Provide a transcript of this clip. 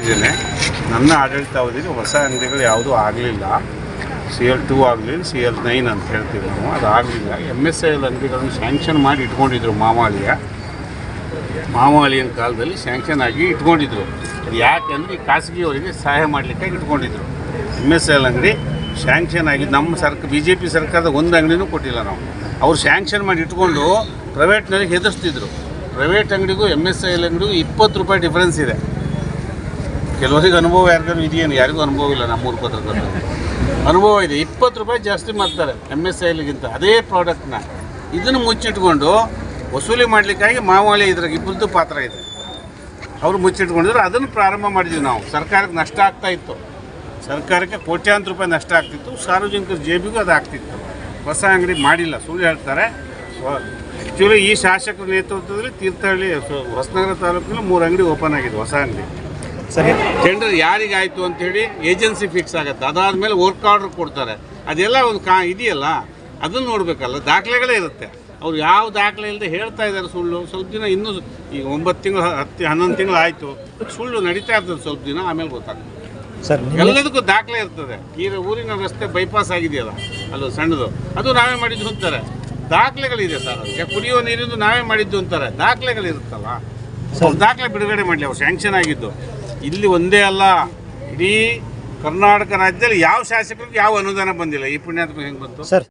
ಇದ್ದೇನೆ. ನನ್ನ ಆಡಳಿತಾವಧಿಗೆ ಹೊಸ ಅಂಗಡಿಗಳು ಯಾವುದೂ ಆಗಲಿಲ್ಲ. ಸಿ ಎಲ್ ಟೂ ಆಗಲಿಲ್ಲ ಸಿ ಎಲ್ ನೈನ್ ಅಂತ ಹೇಳ್ತೀವಿ ನಾವು. ಅದು ಆಗಲಿಲ್ಲ. ಎಂ ಎಸ್ ಐ ಎಲ್ ಅಂಗಡಿಗಳನ್ನು ಸ್ಯಾಂಕ್ಷನ್ ಮಾಡಿ ಇಟ್ಕೊಂಡಿದ್ರು ಮಾಮಾಳಿಯ. ಮಾಮಾಳಿಯನ ಕಾಲದಲ್ಲಿ ಸ್ಯಾಂಕ್ಷನ್ ಆಗಿ ಇಟ್ಕೊಂಡಿದ್ರು. ಯಾಕೆಂದ್ರೆ ಖಾಸಗಿಯವರಿಗೆ ಸಹಾಯ ಮಾಡಲಿಕ್ಕೆ ಇಟ್ಕೊಂಡಿದ್ರು. ಎಂ ಎಸ್ ಐ ಎಲ್ ಅಂಗಡಿ ಸ್ಯಾಂಕ್ಷನ್ ಆಗಿ ನಮ್ಮ ಸರ್ಕ ಬಿ ಜೆ ಪಿ ಸರ್ಕಾರದ ಒಂದು ಅಂಗಡಿನೂ ಕೊಟ್ಟಿಲ್ಲ ನಾವು. ಅವ್ರು ಸ್ಯಾಂಕ್ಷನ್ ಮಾಡಿ ಇಟ್ಕೊಂಡು ಪ್ರೈವೇಟ್ನಲ್ಲಿ ಹೆದರ್ಸ್ತಿದ್ರು. ಪ್ರೈವೇಟ್ ಅಂಗಡಿಗೂ ಎಂ ಎಸ್ ಐ ಎಲ್ ಅಂಗಡಿಗೂ ಇಪ್ಪತ್ತು ರೂಪಾಯಿ ಡಿಫ್ರೆನ್ಸ್ ಇದೆ. ಕೆಲವರಿಗೆ ಅನುಭವ ಯಾರಿಗೂ ಇದೆಯೇನು? ಯಾರಿಗೂ ಅನುಭವ ಇಲ್ಲ ನಮ್ಮೂರು ಪತ್ರಕರ್ತರು. ಅನುಭವ ಇದೆ. ಇಪ್ಪತ್ತು ರೂಪಾಯಿ ಜಾಸ್ತಿ ಮಾಡ್ತಾರೆ ಎಂ ಎಸ್ ಐಲಿಗಿಂತ ಅದೇ ಪ್ರಾಡಕ್ಟ್ನ ಇದನ್ನು ಮುಚ್ಚಿಟ್ಕೊಂಡು ವಸೂಲಿ ಮಾಡಲಿಕ್ಕಾಗಿ ಮಾಮೂಲಿ ಇದ್ರಾಗ ಇಬ್ಬರದ್ದು ಪಾತ್ರ ಇದೆ. ಅವರು ಮುಚ್ಚಿಟ್ಕೊಂಡಿದ್ರು, ಅದನ್ನು ಪ್ರಾರಂಭ ಮಾಡಿದ್ವಿ ನಾವು. ಸರ್ಕಾರಕ್ಕೆ ನಷ್ಟ ಆಗ್ತಾ ಇತ್ತು. ಸರ್ಕಾರಕ್ಕೆ ಕೋಟ್ಯಾಂತರ ರೂಪಾಯಿ ನಷ್ಟ ಆಗ್ತಿತ್ತು. ಸಾರ್ವಜನಿಕರ ಜೇಬಿಗೂ ಅದು ಆಗ್ತಿತ್ತು. ಹೊಸ ಅಂಗಡಿ ಮಾಡಿಲ್ಲ. ಸುಳ್ಳು ಹೇಳ್ತಾರೆ. ಆ್ಯಕ್ಚುಲಿ ಈ ಶಾಸಕರ ನೇತೃತ್ವದಲ್ಲಿ ತೀರ್ಥಹಳ್ಳಿ, ಹೊಸನಗರ ತಾಲೂಕಿನಲ್ಲಿ ಮೂರು ಅಂಗಡಿ ಓಪನ್ ಆಗಿದೆ ಹೊಸ ಅಂಗಡಿ. ಸರಿ. ಟೆಂಡರ್ ಯಾರಿಗಾಯ್ತು ಅಂತೇಳಿ ಏಜೆನ್ಸಿ ಫಿಕ್ಸ್ ಆಗುತ್ತೆ. ಅದಾದಮೇಲೆ ವರ್ಕ್ ಆರ್ಡರ್ ಕೊಡ್ತಾರೆ. ಅದೆಲ್ಲ ಒಂದು ಕಾ ಇದೆಯಲ್ಲ? ಅದನ್ನು ನೋಡಬೇಕಲ್ಲ. ದಾಖಲೆಗಳೇ ಇರುತ್ತೆ. ಅವ್ರು ಯಾವ ದಾಖಲೆ ಇಲ್ಲದೆ ಹೇಳ್ತಾ ಇದ್ದಾರೆ ಸುಳ್ಳು. ಸ್ವಲ್ಪ ದಿನ ಇನ್ನೂ ಈಗ ಒಂಬತ್ತು ತಿಂಗಳು ಹತ್ತು ಹನ್ನೊಂದು ತಿಂಗಳು ಆಯಿತು. ಸುಳ್ಳು ನಡೀತಾ ಇರ್ತದೆ ಸ್ವಲ್ಪ ದಿನ ಆಮೇಲೆ ಗೊತ್ತಾಗ್ತದೆ ಸರ್ ಎಲ್ಲದಕ್ಕೂ ದಾಖಲೆ ಇರ್ತದೆ. ಈ ಊರಿನ ರಸ್ತೆ ಬೈಪಾಸ್ ಆಗಿದೆಯಲ್ಲ ಅಲ್ಲೂ ಸಣ್ಣದು. ಅದು ನಾವೇ ಮಾಡಿದ್ದು ಅಂತಾರೆ. ದಾಖಲೆಗಳಿದೆ ಸರ್ ಅದಕ್ಕೆ ಕುಡಿಯುವ ನೀರಿಂದು ನಾವೇ ಮಾಡಿದ್ದು ಅಂತಾರೆ. ದಾಖಲೆಗಳಿರುತ್ತಲ್ಲ. ಸರ್. ದಾಖಲೆ ಬಿಡುಗಡೆ ಮಾಡಲಿ. ಅವ್ರು ಸ್ಯಾಂಕ್ಷನ್ ಆಗಿದ್ದು. ಇಲ್ಲಿ ಒಂದೇ ಅಲ್ಲ. ಇಡೀ ಕರ್ನಾಟಕ ರಾಜ್ಯದಲ್ಲಿ ಯಾವ ಶಾಸಕರಿಗೆ ಯಾವ ಅನುದಾನ ಬಂದಿಲ್ಲ. ಈ ಪುಣ್ಯಾತ್ಮ ಹೆಂಗೆ ಬಂತು? ಸರ್